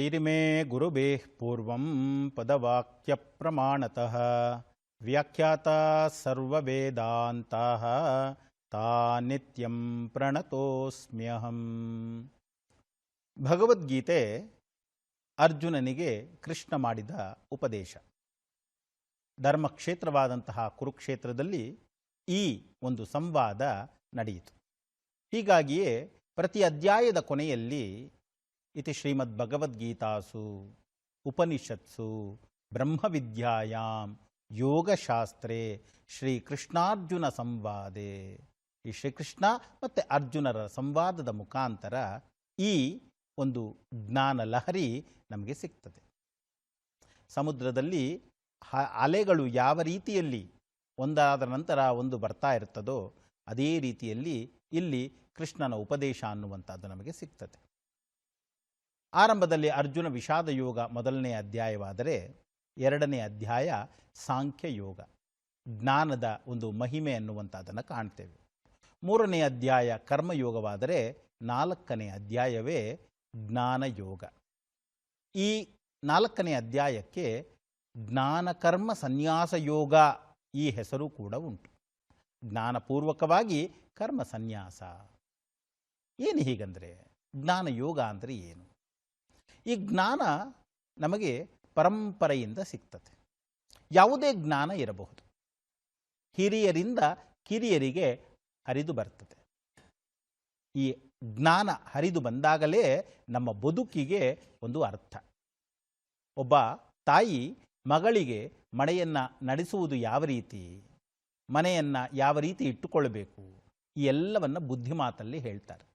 ವೇದೈರಿಮೇ ಗುರುಬೇಃ ಪೂರ್ವಂ ಪದವಾಕ್ಯಪ್ರಮಾಣತಃ ವ್ಯಾಖ್ಯಾತ ಸರ್ವೇದಾಂತ ತಾ ನಿತ್ಯಂ ಪ್ರಣತೋಸ್ಮ್ಯಹಂ. ಭಗವದ್ಗೀತೆ ಅರ್ಜುನನಿಗೆ ಕೃಷ್ಣ ಮಾಡಿದ ಉಪದೇಶ. ಧರ್ಮಕ್ಷೇತ್ರವಾದಂತಹ ಕುರುಕ್ಷೇತ್ರದಲ್ಲಿ ಈ ಒಂದು ಸಂವಾದ ನಡೆಯಿತು. ಹೀಗಾಗಿಯೇ ಪ್ರತಿ ಅಧ್ಯಾಯದ ಕೊನೆಯಲ್ಲಿ ಇತಿ ಶ್ರೀಮದ್ ಭಗವದ್ಗೀತಾಸು ಉಪನಿಷತ್ಸು ಬ್ರಹ್ಮವಿದ್ಯಾಯಾಮ್ ಯೋಗಶಾಸ್ತ್ರೇ ಶ್ರೀಕೃಷ್ಣಾರ್ಜುನ ಸಂವಾದೆ ಈ ಶ್ರೀಕೃಷ್ಣ ಮತ್ತು ಅರ್ಜುನರ ಸಂವಾದದ ಮುಖಾಂತರ ಈ ಒಂದು ಜ್ಞಾನ ಲಹರಿ ನಮಗೆ ಸಿಗ್ತದೆ. ಸಮುದ್ರದಲ್ಲಿ ಅಲೆಗಳು ಯಾವ ರೀತಿಯಲ್ಲಿ ಒಂದಾದ ನಂತರ ಒಂದು ಬರ್ತಾ ಇರ್ತದೋ, ಅದೇ ರೀತಿಯಲ್ಲಿ ಇಲ್ಲಿ ಕೃಷ್ಣನ ಉಪದೇಶ ಅನ್ನುವಂಥದ್ದು ನಮಗೆ ಸಿಗ್ತದೆ. ಆರಂಭದಲ್ಲಿ ಅರ್ಜುನ ವಿಷಾದ ಯೋಗ ಮೊದಲನೇ ಅಧ್ಯಾಯವಾದರೆ ಎರಡನೇ ಅಧ್ಯಾಯ ಸಾಂಖ್ಯ ಯೋಗ ಜ್ಞಾನದ ಒಂದು ಮಹಿಮೆ ಅನ್ನುವಂಥದ್ದನ್ನು ಕಾಣ್ತೇವೆ. ಮೂರನೇ ಅಧ್ಯಾಯ ಕರ್ಮಯೋಗವಾದರೆ ನಾಲ್ಕನೇ ಅಧ್ಯಾಯವೇ ಜ್ಞಾನ ಯೋಗ ಈ ನಾಲ್ಕನೇ ಅಧ್ಯಾಯಕ್ಕೆ ಜ್ಞಾನ ಕರ್ಮ ಸನ್ಯಾಸ ಯೋಗ ಈ ಹೆಸರು ಕೂಡ ಉಂಟು. ಜ್ಞಾನಪೂರ್ವಕವಾಗಿ ಕರ್ಮ ಸನ್ಯಾಸ. ಏನು ಹೀಗಂದರೆ? ಜ್ಞಾನ ಯೋಗ ಅಂದರೆ ಏನು? ಈ ಜ್ಞಾನ ನಮಗೆ ಪರಂಪರೆಯಿಂದ ಸಿಗ್ತದೆ. ಯಾವುದೇ ಜ್ಞಾನ ಇರಬಹುದು. ಹಿರಿಯರಿಂದ ಕಿರಿಯರಿಗೆ ಹರಿದು ಬರ್ತದೆ. ಈ ಜ್ಞಾನ ಹರಿದು ಬಂದಾಗಲೇ ನಮ್ಮ ಬದುಕಿಗೆ ಒಂದು ಅರ್ಥ. ಒಬ್ಬ ತಾಯಿ ಮಗಳಿಗೆ ಮಳೆಯನ್ನು ನಡೆಸುವುದು ಯಾವ ರೀತಿ, ಮನೆಯನ್ನು ಯಾವ ರೀತಿ ಇಟ್ಟುಕೊಳ್ಬೇಕು, ಈ ಎಲ್ಲವನ್ನು ಬುದ್ಧಿಮಾತಲ್ಲಿ ಹೇಳ್ತಾರೆ.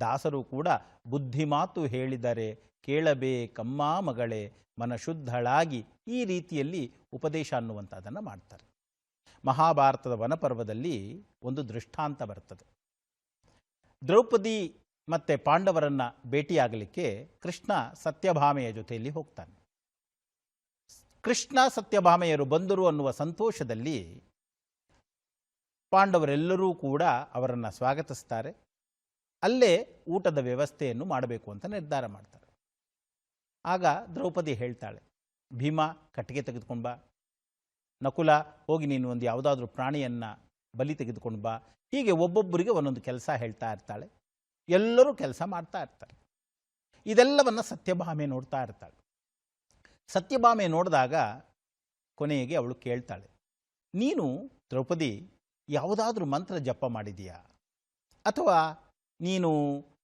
ದಾಸರು ಕೂಡ ಬುದ್ಧಿಮಾತು ಹೇಳಿದರೆ ಕೇಳಬೇಕಮ್ಮ ಮಗಳೇ, ಮನಶುದ್ಧಳಾಗಿ. ಈ ರೀತಿಯಲ್ಲಿ ಉಪದೇಶ ಅನ್ನುವಂಥದ್ದನ್ನು ಮಾಡ್ತಾರೆ. ಮಹಾಭಾರತದ ವನಪರ್ವದಲ್ಲಿ ಒಂದು ದೃಷ್ಟಾಂತ ಬರ್ತದೆ. ದ್ರೌಪದಿ ಮತ್ತು ಪಾಂಡವರನ್ನು ಭೇಟಿಯಾಗಲಿಕ್ಕೆ ಕೃಷ್ಣ ಸತ್ಯಭಾಮೆಯ ಜೊತೆಯಲ್ಲಿ ಹೋಗ್ತಾನೆ. ಕೃಷ್ಣ ಸತ್ಯಭಾಮೆಯರು ಬಂದರು ಅನ್ನುವ ಸಂತೋಷದಲ್ಲಿ ಪಾಂಡವರೆಲ್ಲರೂ ಕೂಡ ಅವರನ್ನು ಸ್ವಾಗತಿಸ್ತಾರೆ. ಅಲ್ಲೇ ಊಟದ ವ್ಯವಸ್ಥೆಯನ್ನು ಮಾಡಬೇಕು ಅಂತ ನಿರ್ಧಾರ ಮಾಡ್ತಾರೆ. ಆಗ ದ್ರೌಪದಿ ಹೇಳ್ತಾಳೆ, ಭೀಮ, ಕಟ್ಟಿಗೆ ತೆಗೆದುಕೊಂಡು ಬಾ. ನಕುಲ, ಹೋಗಿ ನೀನು ಒಂದು ಯಾವುದಾದ್ರೂ ಪ್ರಾಣಿಯನ್ನು ಬಲಿ ತೆಗೆದುಕೊಂಡು ಬಾ. ಹೀಗೆ ಒಬ್ಬೊಬ್ಬರಿಗೆ ಒಂದೊಂದು ಕೆಲಸ ಹೇಳ್ತಾ ಇರ್ತಾಳೆ. ಎಲ್ಲರೂ ಕೆಲಸ ಮಾಡ್ತಾ ಇರ್ತಾರೆ. ಇದೆಲ್ಲವನ್ನು ಸತ್ಯಭಾಮೆ ನೋಡ್ತಾ ಇರ್ತಾಳೆ. ಸತ್ಯಭಾಮೆ ನೋಡಿದಾಗ ಕೊನೆಗೆ ಅವಳು ಕೇಳ್ತಾಳೆ, ನೀನು ದ್ರೌಪದಿ, ಯಾವುದಾದ್ರೂ ಮಂತ್ರ ಜಪ ಮಾಡಿದೀಯಾ ಅಥವಾ ನೀನು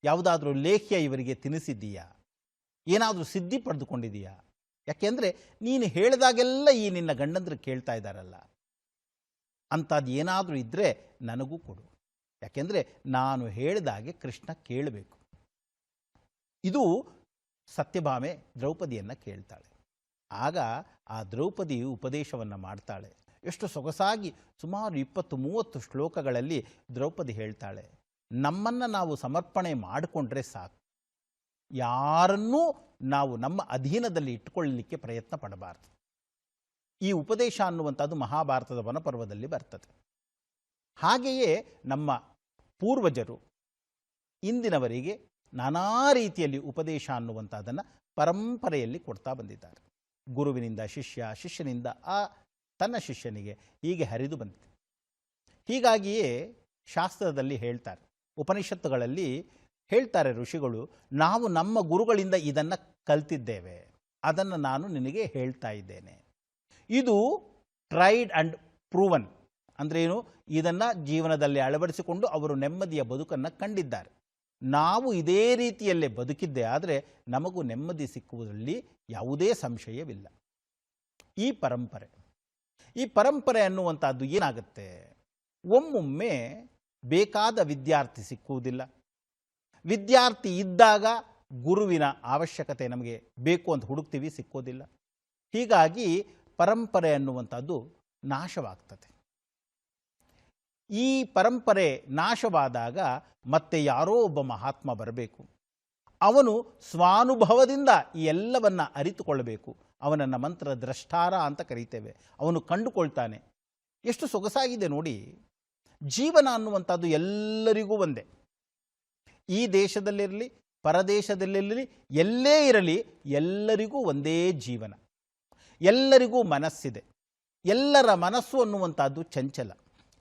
ಯಾವುದಾದ್ರೂ ಲೇಖ್ಯ ಇವರಿಗೆ ತಿನ್ನಿಸಿದ್ದೀಯಾ? ಏನಾದರೂ ಸಿದ್ಧಿ ಪಡೆದುಕೊಂಡಿದೀಯಾ ಯಾಕೆಂದರೆ ನೀನು ಹೇಳಿದಾಗೆಲ್ಲ ಈ ನಿನ್ನ ಗಂಡಂದ್ರೆ ಕೇಳ್ತಾ ಇದ್ದಾರಲ್ಲ. ಅಂಥದ್ದು ಏನಾದರೂ ಇದ್ದರೆ ನನಗೂ ಕೊಡು. ಯಾಕೆಂದರೆ ನಾನು ಹೇಳಿದಾಗೆ ಕೃಷ್ಣ ಕೇಳಬೇಕು. ಇದು ಸತ್ಯಭಾಮೆ ದ್ರೌಪದಿಯನ್ನು ಕೇಳ್ತಾಳೆ. ಆಗ ಆ ದ್ರೌಪದಿ ಉಪದೇಶವನ್ನು ಮಾಡ್ತಾಳೆ. ಎಷ್ಟು ಸೊಗಸಾಗಿ ಸುಮಾರು ಇಪ್ಪತ್ತು ಮೂವತ್ತು ಶ್ಲೋಕಗಳಲ್ಲಿ ದ್ರೌಪದಿ ಹೇಳ್ತಾಳೆ. ನಮ್ಮನ್ನು ನಾವು ಸಮರ್ಪಣೆ ಮಾಡಿಕೊಂಡ್ರೆ ಸಾಕು. ಯಾರನ್ನೂ ನಾವು ನಮ್ಮ ಅಧೀನದಲ್ಲಿ ಇಟ್ಟುಕೊಳ್ಳಲಿಕ್ಕೆ ಪ್ರಯತ್ನ ಪಡಬಾರ್ದು. ಈ ಉಪದೇಶ ಅನ್ನುವಂಥದ್ದು ಮಹಾಭಾರತದ ವನಪರ್ವದಲ್ಲಿ ಬರ್ತದೆ. ಹಾಗೆಯೇ ನಮ್ಮ ಪೂರ್ವಜರು ಇಂದಿನವರಿಗೆ ನಾನಾ ರೀತಿಯಲ್ಲಿ ಉಪದೇಶ ಅನ್ನುವಂಥದ್ದನ್ನು ಪರಂಪರೆಯಲ್ಲಿ ಕೊಡ್ತಾ ಬಂದಿದ್ದಾರೆ. ಗುರುವಿನಿಂದ ಶಿಷ್ಯ, ಶಿಷ್ಯನಿಂದ ಆ ತನ್ನ ಶಿಷ್ಯನಿಗೆ ಹೀಗೆ ಹರಿದು ಬಂದಿದೆ. ಹೀಗಾಗಿಯೇ ಶಾಸ್ತ್ರದಲ್ಲಿ ಹೇಳ್ತಾರೆ ಉಪನಿಷತ್ತುಗಳಲ್ಲಿ ಹೇಳ್ತಾರೆ ಋಷಿಗಳು, ನಾವು ನಮ್ಮ ಗುರುಗಳಿಂದ ಇದನ್ನು ಕಲ್ತಿದ್ದೇವೆ. ಅದನ್ನು ನಾನು ನಿನಗೆ ಹೇಳ್ತಾ ಇದ್ದೇನೆ. ಇದು ಟ್ರೈಡ್ ಆ್ಯಂಡ್ ಪ್ರೂವನ್ ಏನು? ಇದನ್ನು ಜೀವನದಲ್ಲಿ ಅಳವಡಿಸಿಕೊಂಡು ಅವರು ನೆಮ್ಮದಿಯ ಬದುಕನ್ನು ಕಂಡಿದ್ದಾರೆ. ನಾವು ಇದೇ ರೀತಿಯಲ್ಲೇ ಬದುಕಿದ್ದೆ ಆದರೆ ನಮಗೂ ನೆಮ್ಮದಿ ಸಿಕ್ಕುವುದರಲ್ಲಿ ಯಾವುದೇ ಸಂಶಯವಿಲ್ಲ. ಈ ಪರಂಪರೆ. ಈ ಪರಂಪರೆ ಅನ್ನುವಂಥದ್ದು ಏನಾಗುತ್ತೆ? ಒಮ್ಮೊಮ್ಮೆ ಬೇಕಾದ ವಿದ್ಯಾರ್ಥಿ ಸಿಕ್ಕುವುದಿಲ್ಲ. ವಿದ್ಯಾರ್ಥಿ ಇದ್ದಾಗ ಗುರುವಿನ ಅವಶ್ಯಕತೆ ನಮಗೆ ಬೇಕು ಅಂತ ಹುಡುಕ್ತೀವಿ, ಸಿಕ್ಕೋದಿಲ್ಲ. ಹೀಗಾಗಿ ಪರಂಪರೆ ಅನ್ನುವಂಥದ್ದು ನಾಶವಾಗ್ತದೆ. ಈ ಪರಂಪರೆ ನಾಶವಾದಾಗ ಮತ್ತೆ ಯಾರೋ ಒಬ್ಬ ಮಹಾತ್ಮ ಬರಬೇಕು. ಅವನು ಸ್ವಾನುಭವದಿಂದ ಈ ಎಲ್ಲವನ್ನು ಅರಿತುಕೊಳ್ಳಬೇಕು. ಅವನನ್ನು ಮಂತ್ರ ದ್ರಷ್ಟಾರ ಅಂತ ಕರೀತೇವೆ. ಅವನು ಕಂಡುಕೊಳ್ತಾನೆ. ಎಷ್ಟು ಸೊಗಸಾಗಿದೆ ನೋಡಿ. ಜೀವನ ಅನ್ನುವಂಥದ್ದು ಎಲ್ಲರಿಗೂ ಒಂದೇ. ಈ ದೇಶದಲ್ಲಿರಲಿ, ಪರದೇಶದಲ್ಲಿರಲಿ, ಎಲ್ಲೇ ಇರಲಿ ಎಲ್ಲರಿಗೂ ಒಂದೇ ಜೀವನ. ಎಲ್ಲರಿಗೂ ಮನಸ್ಸಿದೆ. ಎಲ್ಲರ ಮನಸ್ಸು ಅನ್ನುವಂಥದ್ದು ಚಂಚಲ.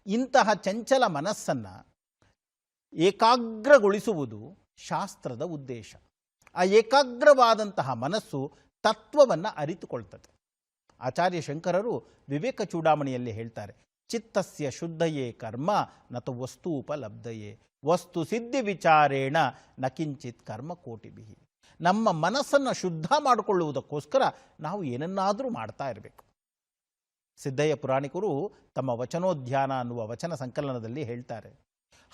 ಇಂತಹ ಚಂಚಲ ಮನಸ್ಸನ್ನು ಏಕಾಗ್ರಗೊಳಿಸುವುದು ಶಾಸ್ತ್ರದ ಉದ್ದೇಶ. ಆ ಏಕಾಗ್ರವಾದಂತಹ ಮನಸ್ಸು ತತ್ವವನ್ನು ಅರಿತುಕೊಳ್ತದೆ. ಆಚಾರ್ಯ ಶಂಕರರು ವಿವೇಕ ಚೂಡಾಮಣಿಯಲ್ಲಿ ಹೇಳ್ತಾರೆ ಚಿತ್ತಸ್ಯ ಶುದ್ಧಯೇ ಕರ್ಮ ನತು ವಸ್ತು ಉಪಲಬ್ಧಯೇ. ವಸ್ತು ಸಿದ್ಧಿ ವಿಚಾರೇಣ, ನ ಕಿಂಚಿತ್ ಕರ್ಮ ಕೋಟಿಭಿ ನಮ್ಮ ಮನಸ್ಸನ್ನು ಶುದ್ಧ ಮಾಡಿಕೊಳ್ಳುವುದಕ್ಕೋಸ್ಕರ ನಾವು ಏನನ್ನಾದರೂ ಮಾಡ್ತಾ ಇರಬೇಕು. ಸಿದ್ಧಯ್ಯ ಪುರಾಣಿಕರು ತಮ್ಮ ವಚನೋಧ್ಯಾನ ಅನ್ನುವ ವಚನ ಸಂಕಲನದಲ್ಲಿ ಹೇಳ್ತಾರೆ.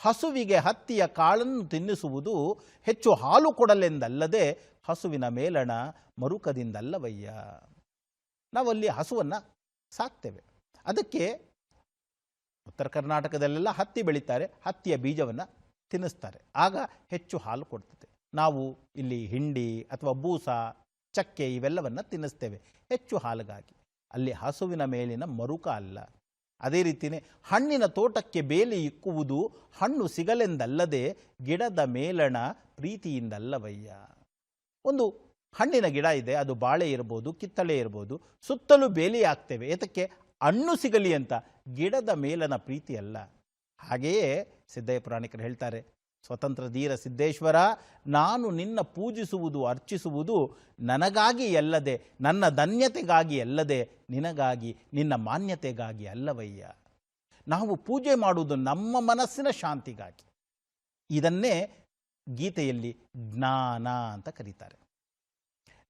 ಹಸುವಿಗೆ ಹತ್ತಿಯ ಕಾಳನ್ನು ತಿನ್ನಿಸುವುದು ಹೆಚ್ಚು ಹಾಲು ಕೊಡಲೆಂದಲ್ಲದೆ ಹಸುವಿನ ಮೇಲಣ ಮರುಕದಿಂದಲ್ಲವಯ್ಯ. ನಾವಲ್ಲಿ ಹಸುವನ್ನು ಸಾಕ್ತೇವೆ. ಅದಕ್ಕೆ ಉತ್ತರ ಕರ್ನಾಟಕದಲ್ಲೆಲ್ಲ ಹತ್ತಿ ಬೆಳೀತಾರೆ, ಹತ್ತಿಯ ಬೀಜವನ್ನು ತಿನ್ನಿಸ್ತಾರೆ. ಆಗ ಹೆಚ್ಚು ಹಾಲು ಕೊಡ್ತದೆ. ನಾವು ಇಲ್ಲಿ ಹಿಂಡಿ ಅಥವಾ ಬೂಸ, ಚಕ್ಕೆ ಇವೆಲ್ಲವನ್ನು ತಿನ್ನಿಸ್ತೇವೆ ಹೆಚ್ಚು ಹಾಲಿಗಾಗಿ. ಅಲ್ಲಿ ಹಸುವಿನ ಮೇಲಿನ ಮರುಕ ಅಲ್ಲ. ಅದೇ ರೀತಿಯೇ ಹಣ್ಣಿನ ತೋಟಕ್ಕೆ ಬೇಲಿ ಇಕ್ಕುವುದು ಹಣ್ಣು ಸಿಗಲೆಂದಲ್ಲದೆ ಗಿಡದ ಮೇಲಣ ಪ್ರೀತಿಯಿಂದಲ್ಲವಯ್ಯ. ಒಂದು ಹಣ್ಣಿನ ಗಿಡ ಇದೆ, ಅದು ಬಾಳೆ ಇರ್ಬೋದು, ಕಿತ್ತಳೆ ಇರ್ಬೋದು, ಸುತ್ತಲೂ ಬೇಲಿ ಹಾಕ್ತೇವೆ. ಏತಕ್ಕೆ ಹಣ್ಣು ಸಿಗಲಿ ಅಂತ ಗಿಡದ ಮೇಲನ ಪ್ರೀತಿ ಅಲ್ಲ. ಹಾಗೆಯೇ ಸಿದ್ದಯ್ಯ ಪುರಾಣಿಕರು ಹೇಳ್ತಾರೆ, ಸ್ವತಂತ್ರ ಧೀರ ಸಿದ್ದೇಶ್ವರ, ನಾನು ನಿನ್ನ ಪೂಜಿಸುವುದು, ಅರ್ಚಿಸುವುದು ನನಗಾಗಿ ಅಲ್ಲದೆ, ನನ್ನ ಧನ್ಯತೆಗಾಗಿ ಅಲ್ಲದೆ, ನಿನಗಾಗಿ, ನಿನ್ನ ಮಾನ್ಯತೆಗಾಗಿ ಅಲ್ಲವಯ್ಯ. ನಾವು ಪೂಜೆ ಮಾಡುವುದು ನಮ್ಮ ಮನಸ್ಸಿನ ಶಾಂತಿಗಾಗಿ. ಇದನ್ನೇ ಗೀತೆಯಲ್ಲಿ ಜ್ಞಾನ ಅಂತ ಕರೀತಾರೆ.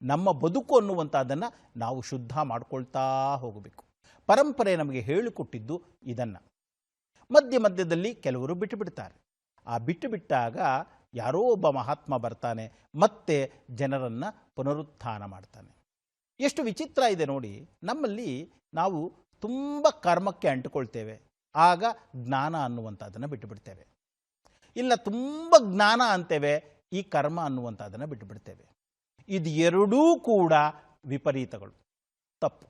ನಮ್ಮ ಬದುಕು ಅನ್ನುವಂಥದ್ದನ್ನು ನಾವು ಶುದ್ಧ ಮಾಡ್ಕೊಳ್ತಾ ಹೋಗಬೇಕು. ಪರಂಪರೆ ನಮಗೆ ಹೇಳಿಕೊಟ್ಟಿದ್ದು ಇದನ್ನು. ಮಧ್ಯ ಮಧ್ಯದಲ್ಲಿ ಕೆಲವರು ಬಿಟ್ಟು ಬಿಡ್ತಾರೆ ಆ ಬಿಟ್ಟು ಬಿಟ್ಟಾಗ ಯಾರೋ ಒಬ್ಬ ಮಹಾತ್ಮ ಬರ್ತಾನೆ, ಮತ್ತೆ ಜನರನ್ನು ಪುನರುತ್ಥಾನ ಮಾಡ್ತಾನೆ. ಎಷ್ಟು ವಿಚಿತ್ರ ಇದೆ ನೋಡಿ, ನಮ್ಮಲ್ಲಿ ನಾವು ತುಂಬ ಕರ್ಮಕ್ಕೆ ಅಂಟುಕೊಳ್ತೇವೆ, ಆಗ ಜ್ಞಾನ ಅನ್ನುವಂಥದ್ದನ್ನು ಬಿಟ್ಟು ಬಿಡ್ತೇವೆ ಇಲ್ಲ, ತುಂಬ ಜ್ಞಾನ ಅಂತೇವೆ, ಈ ಕರ್ಮ ಅನ್ನುವಂಥದ್ದನ್ನು ಬಿಟ್ಟು ಬಿಡ್ತೇವೆ ಇದು ಎರಡೂ ಕೂಡ ವಿಪರೀತಗಳು. ತಪ್ಪು.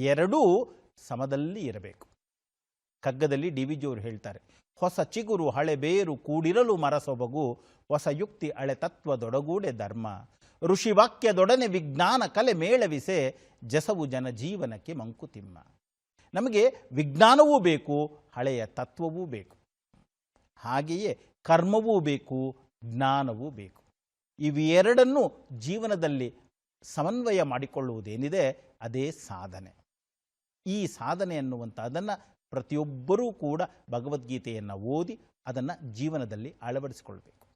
ಎರಡೂ ಸಮದಲ್ಲಿ ಇರಬೇಕು. ಕಗ್ಗದಲ್ಲಿ ಡಿ ವಿ ಜಿಯವರು ಹೇಳ್ತಾರೆ, ಹೊಸ ಚಿಗುರು ಹಳೆ ಬೇರು ಕೂಡಿರಲು ಮರಸೊಬಗು, ಹೊಸ ಯುಕ್ತಿ ಹಳೆ ತತ್ವದೊಡಗೂಡೆ ಧರ್ಮ. ಋಷಿವಾಕ್ಯದೊಡನೆ ವಿಜ್ಞಾನ ಕಲೆ ಮೇಳವಿಸೆ, ಜಸವು ಜನ ಜೀವನಕ್ಕೆ ಮಂಕುತಿಮ್ಮ. ನಮಗೆ ವಿಜ್ಞಾನವೂ ಬೇಕು, ಹಳೆಯ ತತ್ವವೂ ಬೇಕು. ಹಾಗೆಯೇ ಕರ್ಮವೂ ಬೇಕು, ಜ್ಞಾನವೂ ಬೇಕು. ಇವೆರಡನ್ನೂ ಜೀವನದಲ್ಲಿ ಸಮನ್ವಯ ಮಾಡಿಕೊಳ್ಳುವುದೇನಿದೆ, ಅದೇ ಸಾಧನೆ. ಈ ಸಾಧನೆ ಅನ್ನುವಂಥದ್ದನ್ನು ಪ್ರತಿಯೊಬ್ಬರೂ ಕೂಡ ಭಗವದ್ಗೀತೆಯನ್ನು ಓದಿ ಅದನ್ನು ಜೀವನದಲ್ಲಿ ಅಳವಡಿಸಿಕೊಳ್ಬೇಕು.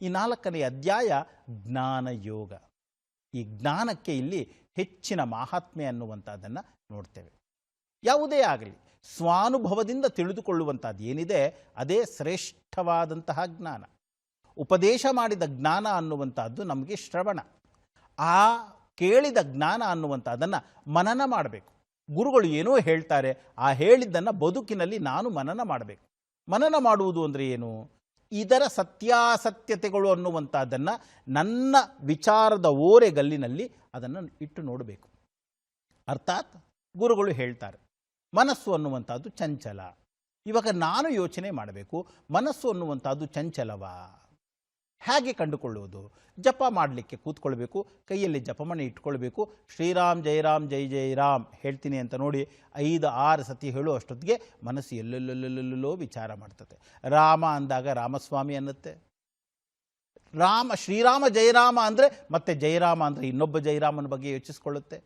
ಈ ನಾಲ್ಕನೇ ಅಧ್ಯಾಯ, ಜ್ಞಾನ ಯೋಗ. ಈ ಜ್ಞಾನಕ್ಕೆ ಇಲ್ಲಿ ಹೆಚ್ಚಿನ ಮಹಾತ್ಮೆ ಅನ್ನುವಂಥದ್ದನ್ನು ನೋಡ್ತೇವೆ. ಯಾವುದೇ ಆಗಲಿ, ಸ್ವಾನುಭವದಿಂದ ತಿಳಿದುಕೊಳ್ಳುವಂಥದ್ದು ಏನಿದೆ, ಅದೇ ಶ್ರೇಷ್ಠವಾದಂತಹ ಜ್ಞಾನ. ಉಪದೇಶ ಮಾಡಿದ ಜ್ಞಾನ ಅನ್ನುವಂಥದ್ದು ನಮಗೆ ಶ್ರವಣ. ಆ ಕೇಳಿದ ಜ್ಞಾನ ಅನ್ನುವಂಥದ್ದನ್ನು ಮನನ ಮಾಡಬೇಕು. ಗುರುಗಳು ಏನೋ ಹೇಳ್ತಾರೆ, ಆ ಹೇಳಿದ್ದನ್ನು ಬದುಕಿನಲ್ಲಿ ನಾನು ಮನನ ಮಾಡಬೇಕು. ಮನನ ಮಾಡುವುದು ಅಂದರೆ ಏನು? ಇದರ ಸತ್ಯಾಸತ್ಯತೆಗಳು ಅನ್ನುವಂಥದ್ದನ್ನು ನನ್ನ ವಿಚಾರದ ಓರೆಗಲ್ಲಿನಲ್ಲಿ ಅದನ್ನು ಇಟ್ಟು ನೋಡಬೇಕು. ಅರ್ಥಾತ್ ಗುರುಗಳು ಹೇಳ್ತಾರೆ, ಮನಸ್ಸು ಅನ್ನುವಂಥದ್ದು ಚಂಚಲ. ಇವಾಗ ನಾನು ಯೋಚನೆ ಮಾಡಬೇಕು, ಮನಸ್ಸು ಅನ್ನುವಂಥದ್ದು ಚಂಚಲವಾ? ಹೇಗೆ ಕಂಡುಕೊಳ್ಳುವುದು? ಜಪ ಮಾಡಲಿಕ್ಕೆ ಕೂತ್ಕೊಳ್ಬೇಕು, ಕೈಯಲ್ಲಿ ಜಪಮಣಿ ಇಟ್ಕೊಳ್ಬೇಕು, ಶ್ರೀರಾಮ್ ಜಯರಾಮ್ ಜೈ ಜೈರಾಮ್ ಹೇಳ್ತೀನಿ ಅಂತ ನೋಡಿ ಐದು ಆರು ಸತಿ ಹೇಳು ಅಷ್ಟೊತ್ತಿಗೆ ಮನಸ್ಸು ಎಲ್ಲೆಲ್ಲೆಲ್ಲೆಲ್ಲೆಲ್ಲೋ ವಿಚಾರ ಮಾಡ್ತದೆ. ರಾಮ ಅಂದಾಗ ರಾಮಸ್ವಾಮಿ ಅನ್ನತ್ತೆ. ರಾಮ, ಶ್ರೀರಾಮ ಜಯರಾಮ ಅಂದರೆ ಮತ್ತೆ ಜಯರಾಮ ಅಂದರೆ ಇನ್ನೊಬ್ಬ ಜಯರಾಮನ ಬಗ್ಗೆ ಯೋಚಿಸ್ಕೊಳ್ಳುತ್ತೆ.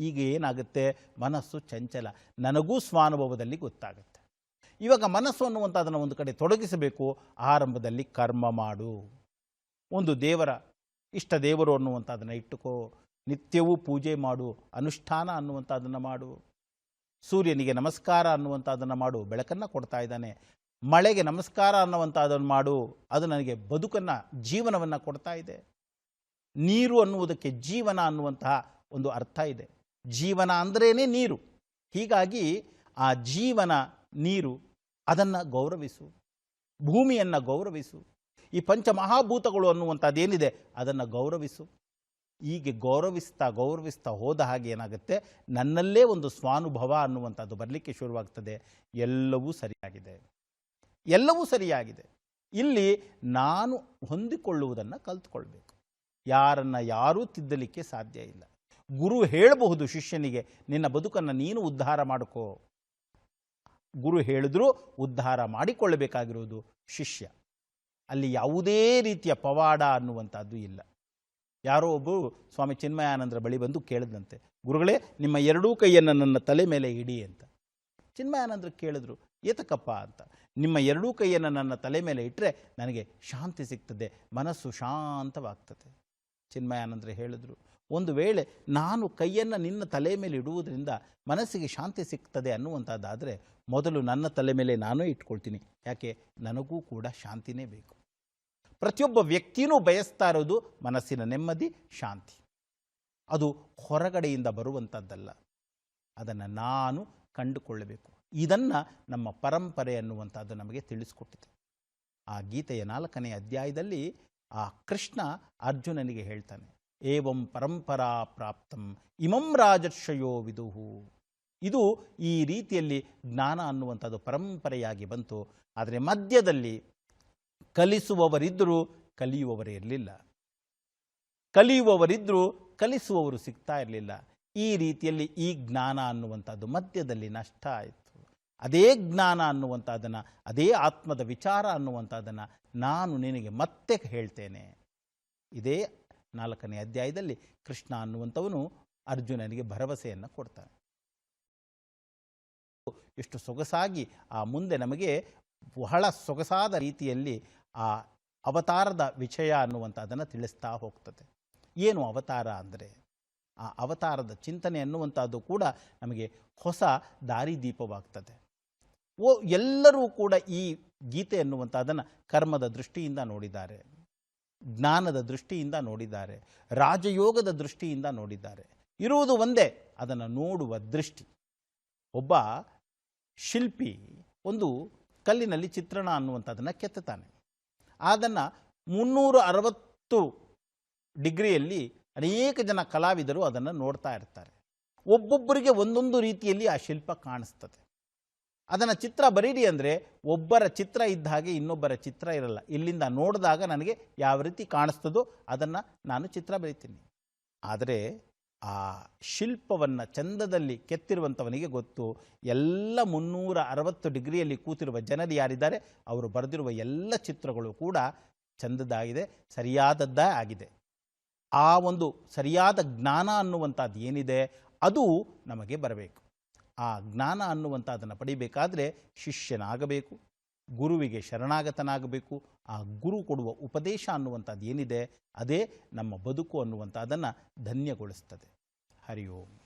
ಈಗ ಏನಾಗುತ್ತೆ? ಮನಸ್ಸು ಚಂಚಲ, ನನಗೂ ಸ್ವಾನುಭವದಲ್ಲಿ ಗೊತ್ತಾಗುತ್ತೆ. ಇವಾಗ ಮನಸ್ಸು ಅನ್ನುವಂಥದ್ದನ್ನು ಒಂದು ಕಡೆ ತೊಡಗಿಸಬೇಕು, ಆರಂಭದಲ್ಲಿ ಕರ್ಮ ಮಾಡು. ಒಂದು ದೇವರ ಇಷ್ಟ ದೇವರು ಅನ್ನುವಂಥದ್ದನ್ನು ಇಟ್ಟುಕೋ. ನಿತ್ಯವೂ ಪೂಜೆ ಮಾಡು, ಅನುಷ್ಠಾನ ಅನ್ನುವಂಥದ್ದನ್ನು ಮಾಡು. ಸೂರ್ಯನಿಗೆ ನಮಸ್ಕಾರ ಅನ್ನುವಂಥದ್ದನ್ನು ಮಾಡು, ಬೆಳಕನ್ನು ಕೊಡ್ತಾ ಇದ್ದಾನೆ. ಮಳೆಗೆ ನಮಸ್ಕಾರ ಅನ್ನುವಂಥದ್ದನ್ನು ಮಾಡು, ಅದು ನನಗೆ ಬದುಕನ್ನು, ಜೀವನವನ್ನು ಕೊಡ್ತಾ ಇದೆ. ನೀರು ಅನ್ನುವುದಕ್ಕೆ ಜೀವನ ಅನ್ನುವಂತಹ ಒಂದು ಅರ್ಥ ಇದೆ. ಜೀವನ ಅಂದ್ರೇ ನೀರು. ಹೀಗಾಗಿ ಆ ಜೀವನ, ನೀರು, ಅದನ್ನು ಗೌರವಿಸು. ಭೂಮಿಯನ್ನು ಗೌರವಿಸು. ಈ ಪಂಚಮಹಾಭೂತಗಳು ಅನ್ನುವಂಥದ್ದೇನಿದೆ, ಅದನ್ನು ಗೌರವಿಸು. ಹೀಗೆ ಗೌರವಿಸ್ತಾ ಗೌರವಿಸ್ತಾ ಹೋದ ಹಾಗೆ ಏನಾಗುತ್ತೆ? ನನ್ನಲ್ಲೇ ಒಂದು ಸ್ವಾನುಭವ ಅನ್ನುವಂಥದ್ದು ಬರಲಿಕ್ಕೆ ಶುರುವಾಗ್ತದೆ. ಎಲ್ಲವೂ ಸರಿಯಾಗಿದೆ. ಎಲ್ಲವೂ ಸರಿಯಾಗಿದೆ. ಇಲ್ಲಿ ನಾನು ಹೊಂದಿಕೊಳ್ಳುವುದನ್ನು ಕಲ್ತ್ಕೊಳ್ಬೇಕು. ಯಾರನ್ನು ಯಾರೂ ತಿದ್ದಲಿಕ್ಕೆ ಸಾಧ್ಯ ಇಲ್ಲ. ಗುರು ಹೇಳಬಹುದು ಶಿಷ್ಯನಿಗೆ, ನಿನ್ನ ಬದುಕನ್ನು ನೀನು ಉದ್ಧಾರ ಮಾಡಿಕೋ. ಗುರು ಹೇಳಿದ್ರೂ ಉದ್ಧಾರ ಮಾಡಿಕೊಳ್ಳಬೇಕಾಗಿರುವುದು ಶಿಷ್ಯ. ಅಲ್ಲಿ ಯಾವುದೇ ರೀತಿಯ ಪವಾಡ ಅನ್ನುವಂಥದ್ದು ಇಲ್ಲ. ಯಾರೋ ಒಬ್ಬರು ಸ್ವಾಮಿ ಚಿನ್ಮಯಾನಂದರ ಬಳಿ ಬಂದು ಕೇಳಿದಂತೆ ಗುರುಗಳೇ, ನಿಮ್ಮ ಎರಡೂ ಕೈಯನ್ನು ನನ್ನ ತಲೆ ಮೇಲೆ ಇಡಿ ಅಂತ. ಚಿನ್ಮಯಾನಂದರು ಕೇಳಿದ್ರು ಏತಕಪ್ಪ ಅಂತ. ನಿಮ್ಮ ಎರಡೂ ಕೈಯನ್ನು ನನ್ನ ತಲೆ ಮೇಲೆ ಇಟ್ಟರೆ ನನಗೆ ಶಾಂತಿ ಸಿಗ್ತದೆ, ಮನಸ್ಸು ಶಾಂತವಾಗ್ತದೆ ಚಿನ್ಮಯಾನಂದರು ಹೇಳಿದ್ರು. ಒಂದು ವೇಳೆ ನಾನು ಕೈಯನ್ನು ನಿನ್ನ ತಲೆ ಮೇಲೆ ಇಡುವುದರಿಂದ ಮನಸ್ಸಿಗೆ ಶಾಂತಿ ಸಿಗ್ತದೆ ಅನ್ನುವಂಥದ್ದಾದರೆ ಮೊದಲು ನನ್ನ ತಲೆ ಮೇಲೆ ನಾನು ಇಟ್ಕೊಳ್ತೀನಿ. ಯಾಕೆ? ನನಗೂ ಕೂಡ ಶಾಂತಿನೇ ಬೇಕು. ಪ್ರತಿಯೊಬ್ಬ ವ್ಯಕ್ತಿಯೂ ಬಯಸ್ತಾ ಇರೋದು ಮನಸ್ಸಿನ ನೆಮ್ಮದಿ, ಶಾಂತಿ. ಅದು ಹೊರಗಡೆಯಿಂದ ಬರುವಂಥದ್ದಲ್ಲ. ಅದನ್ನು ನಾನು ಕಂಡುಕೊಳ್ಳಬೇಕು. ಇದನ್ನು ನಮ್ಮ ಪರಂಪರೆ ಅನ್ನುವಂಥದ್ದು ನಮಗೆ ತಿಳಿಸ್ಕೊಟ್ಟಿದೆ. ಆ ಗೀತೆಯ ನಾಲ್ಕನೇ ಅಧ್ಯಾಯದಲ್ಲಿ ಆ ಕೃಷ್ಣ ಅರ್ಜುನನಿಗೆ ಹೇಳ್ತಾನೆ ಏವಂ ಪರಂಪರಾ ಪ್ರಾಪ್ತಂ, ಇಮಂ ರಾಜರ್ಷಯೋ ವಿದುಹು. ಇದು ಈ ರೀತಿಯಲ್ಲಿ ಜ್ಞಾನ ಅನ್ನುವಂಥದ್ದು ಪರಂಪರೆಯಾಗಿ ಬಂತು. ಆದರೆ ಮಧ್ಯದಲ್ಲಿ ಕಲಿಸುವವರಿದ್ದರೂ ಕಲಿಯುವವರೇ ಇರಲಿಲ್ಲ. ಕಲಿಯುವವರಿದ್ದರೂ ಕಲಿಸುವವರು ಸಿಗ್ತಾ ಇರಲಿಲ್ಲ. ಈ ರೀತಿಯಲ್ಲಿ ಈ ಜ್ಞಾನ ಅನ್ನುವಂಥದ್ದು ಮಧ್ಯದಲ್ಲಿ ನಷ್ಟ ಆಯಿತು. ಅದೇ ಜ್ಞಾನ ಅನ್ನುವಂಥದ್ದನ್ನು, ಅದೇ ಆತ್ಮದ ವಿಚಾರ ಅನ್ನುವಂಥದ್ದನ್ನು ನಾನು ನಿನಗೆ ಮತ್ತೆ ಹೇಳ್ತೇನೆ. ಇದೇ ನಾಲ್ಕನೇ ಅಧ್ಯಾಯದಲ್ಲಿ ಕೃಷ್ಣ ಅನ್ನುವಂಥವನು ಅರ್ಜುನನಿಗೆ ಭರವಸೆಯನ್ನು ಕೊಡ್ತಾನೆ. ಎಷ್ಟು ಸೊಗಸಾಗಿ ಆ ಮುಂದೆ ನಮಗೆ ಬಹಳ ಸೊಗಸಾದ ರೀತಿಯಲ್ಲಿ ಆ ಅವತಾರದ ವಿಷಯ ಅನ್ನುವಂಥದ್ದನ್ನು ತಿಳಿಸ್ತಾ ಹೋಗ್ತದೆ. ಏನು ಅವತಾರ ಅಂದರೆ ಆ ಅವತಾರದ ಚಿಂತನೆ ಅನ್ನುವಂಥದ್ದು ಕೂಡ ನಮಗೆ ಹೊಸ ದಾರಿದೀಪವಾಗ್ತದೆ ಓ ಎಲ್ಲರೂ ಕೂಡ ಈ ಗೀತೆ ಅನ್ನುವಂಥದ್ದನ್ನು ಕರ್ಮದ ದೃಷ್ಟಿಯಿಂದ ನೋಡಿದ್ದಾರೆ. ಜ್ಞಾನದ ದೃಷ್ಟಿಯಿಂದ ನೋಡಿದ್ದಾರೆ, ರಾಜಯೋಗದ ದೃಷ್ಟಿಯಿಂದ ನೋಡಿದ್ದಾರೆ. ಇರುವುದು ಒಂದೇ, ಅದನ್ನು ನೋಡುವ ದೃಷ್ಟಿ. ಒಬ್ಬ ಶಿಲ್ಪಿ ಒಂದು ಕಲ್ಲಿನಲ್ಲಿ ಚಿತ್ರಣ ಅನ್ನುವಂಥದ್ದನ್ನು ಕೆತ್ತುತ್ತಾನೆ. ಅದನ್ನು ಮುನ್ನೂರ ಅರವತ್ತು ಡಿಗ್ರಿಯಲ್ಲಿ ಅನೇಕ ಜನ ಕಲಾವಿದರು ಅದನ್ನು ನೋಡ್ತಾ ಇರ್ತಾರೆ. ಒಬ್ಬೊಬ್ಬರಿಗೆ ಒಂದೊಂದು ರೀತಿಯಲ್ಲಿ ಆ ಶಿಲ್ಪ ಕಾಣಿಸ್ತದೆ. ಅದನ್ನು ಚಿತ್ರ ಬರೀರಿ ಅಂದರೆ ಒಬ್ಬರ ಚಿತ್ರ ಇದ್ದ ಹಾಗೆ ಇನ್ನೊಬ್ಬರ ಚಿತ್ರ ಇರಲ್ಲ. ಇಲ್ಲಿಂದ ನೋಡಿದಾಗ ನನಗೆ ಯಾವ ರೀತಿ ಕಾಣಿಸ್ತದೋ ಅದನ್ನು ನಾನು ಚಿತ್ರ ಬರೀತೀನಿ. ಆದರೆ ಆ ಶಿಲ್ಪವನ್ನು ಚಂದದಲ್ಲಿ ಕೆತ್ತಿರುವಂಥವನಿಗೆ ಗೊತ್ತು, ಎಲ್ಲ ಮುನ್ನೂರ ಅರವತ್ತು ಡಿಗ್ರಿಯಲ್ಲಿ ಕೂತಿರುವ ಜನರು ಯಾರಿದ್ದಾರೆ, ಅವರು ಬರೆದಿರುವ ಎಲ್ಲ ಚಿತ್ರಗಳು ಕೂಡ ಚಂದದಾಗಿದೆ ಸರಿಯಾದದ್ದೇ ಆಗಿದೆ. ಆ ಒಂದು ಸರಿಯಾದ ಜ್ಞಾನ ಅನ್ನುವಂಥದ್ದು ಏನಿದೆ, ಅದು ನಮಗೆ ಬರಬೇಕು. ಆ ಜ್ಞಾನ ಅನ್ನುವಂಥದ್ದನ್ನು ಪಡಿಬೇಕಾದರೆ ಶಿಷ್ಯನಾಗಬೇಕು, ಗುರುವಿಗೆ ಶರಣಾಗತನಾಗಬೇಕು, ಆ ಗುರು ಕೊಡುವ ಉಪದೇಶ ಅನ್ನುವಂಥದ್ದು ಏನಿದೆ ಅದೇ ನಮ್ಮ ಬದುಕು ಅನ್ನುವಂಥದ್ದನ್ನು ಧನ್ಯಗೊಳಿಸ್ತದೆ. ಹರಿ ಓಂ.